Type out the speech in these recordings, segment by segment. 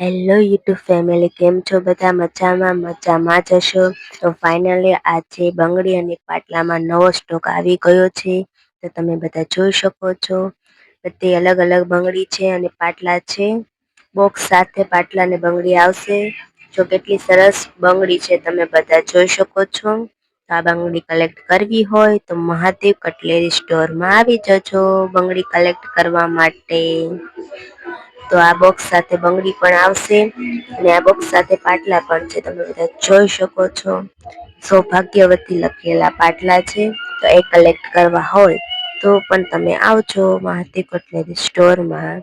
Hello YouTube family કેમ છો બધા? મજામાં? મજામાં જ હશો? તો ફાઇનલી આજે બંગડી અને પાટલામાં નવો સ્ટોક આવી ગયો છે. તો તમે બધા જોઈ શકો છો. બધી અલગ અલગ બંગડી છે અને પાટલા છે. બોક્સ સાથે પાટલા ને બંગડી આવશે. જો કેટલી સરસ બંગડી છે તમે બધા જોઈ શકો છો. આ બંગડી કલેક્ટ કરવી હોય તો મહાદેવ કટલેરી સ્ટોરમાં આવી જજો બંગડી કલેક્ટ કરવા માટે. તો આ બોક્સ સાથે બંગડી પણ આવશે અને આ બોક્સ સાથે પાટલા પણ છે. તમે બધા જોઈ શકો છો. સૌભાગ્યવતી લખેલા પાટલા છે. તો એ કલેક્ટ કરવા હોય તો પણ તમે આવજો મહાદેવ કટલેરી સ્ટોરમાં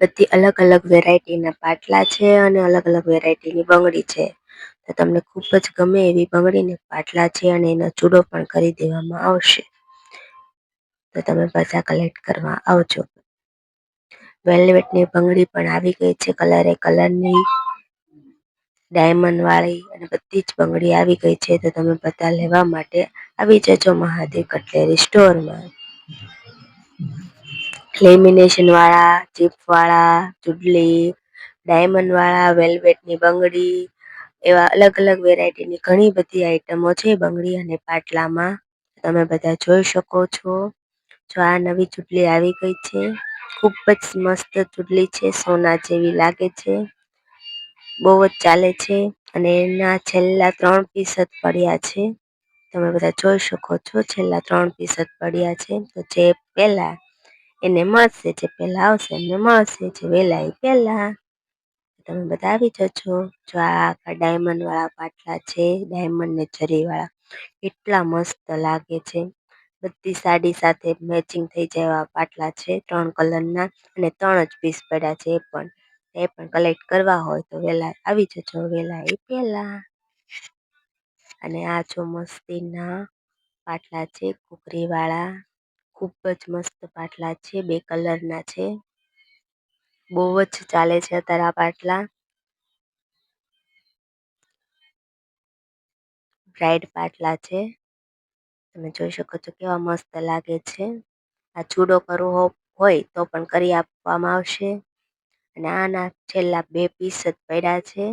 બધી અલગ અલગ વેરાયટીના પાટલા છે અને અલગ અલગ વેરાયટીની બંગડી છે. તો તમને ખૂબ જ ગમે એવી બંગડીને પાટલા છે અને એનો ચૂડો પણ કરી દેવામાં આવશે. તો તમે પાછા કલેક્ટ કરવા આવજો. વેલ્વેટની બંગડી પણ આવી ગઈ છે કલરે કલરની. ડાયમંડ વાળી અને બધી જ બંગડી આવી ગઈ છે તો તમે બધા લેવા માટે આવી જજો મહાદેવ કટલેરી સ્ટોરમાં. લેમિનેશન વાળા ચીપ વાળા ચૂડલી ડાયમંડ વાળા વેલ્વેટની બંગડી એવા અલગ અલગ વેરાયટીની ઘણી બધી આઈટમો છે બંગડી અને પાટલામાં. તમે બધા જોઈ શકો છો. જો આ નવી ચૂંટણી આવી ગઈ છે ખૂબ જ મસ્ત ચૂંટલી છે, સોના જેવી લાગે છે. બહુ જ ચાલે છે અને એના છેલ્લા ત્રણ પીસ જ પડ્યા છે. તમે બધા જોઈ શકો છો છેલ્લા ત્રણ પીસ જ પડ્યા છે. તો જે પહેલા એને મળશે, જે પહેલા આવશે એમને મળશે, જે વહેલા એ પહેલા. તમે બધા આવી જજો. જો આ ડાયમંડ વાળા પાટલા છે ડાયમંડ ને જરી વાળા એટલા મસ્ત લાગે છે. બધી સાડી સાથે મેચિંગ થઈ જાય એવા પાટલા છે, ત્રણ કલરના અને ત્રણ જ પીસ પડ્યા છે એ પણ. એ પણ કલેક્ટ કરવા હોય તો વેલા આવી જજો વેલા એ પેલા. અને આ જો મસ્તીના પાટલા છે કુકરી વાળા ખૂબ જ મસ્ત પાટલા છે, બે કલરના છે. બહુ જ ચાલે છે અત્યારે આ પાટલા. બ્રાઇડ પાટલા છે. તમે જોઈ શકો છો કેવા મસ્ત લાગે છે. આ ચૂડો કરવો હોય તો પણ કરી આપવામાં આવશે. અને આના છેલ્લા બે પીસ જ પડ્યા છે.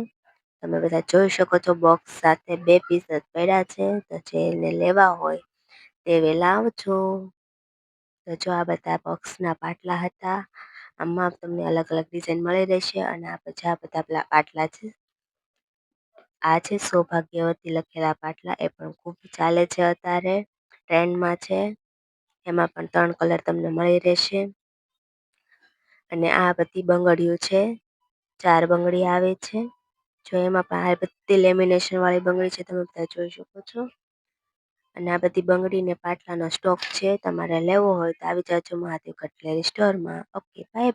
તમે બધા જોઈ શકો છો બોક્સ સાથે બે પીસ જ પડ્યા છે. તો જેને લેવા હોય તે વહેલા આવજો તો જો આ બધા બોક્સના પાટલા હતા, આમાં તમને અલગ અલગ ડિઝાઇન મળી રહેશે અને આ પછી આ બધા પાટલા છે. આ છે સૌભાગ્યવતી લખેલા પાટલા, એ પણ ખૂબ ચાલે છે અત્યારે. ટ્રેન્ડમાં છે. એમાં પણ ત્રણ કલર તમને મળી રહેશે. અને આ બધી બંગડીઓ છે. ચાર બંગડી આવે છે. જો એમાં પણ આ બધી લેમિનેશન વાળી બંગડી છે, તમે બધા જોઈ શકો છો. અને આ બધી બંગડીને પાટલાનો સ્ટોક છે, તમારે લેવો હોય તો આવી જાજો મહાદેવ કટલેરી સ્ટોરમાં ઓકે બાય બાય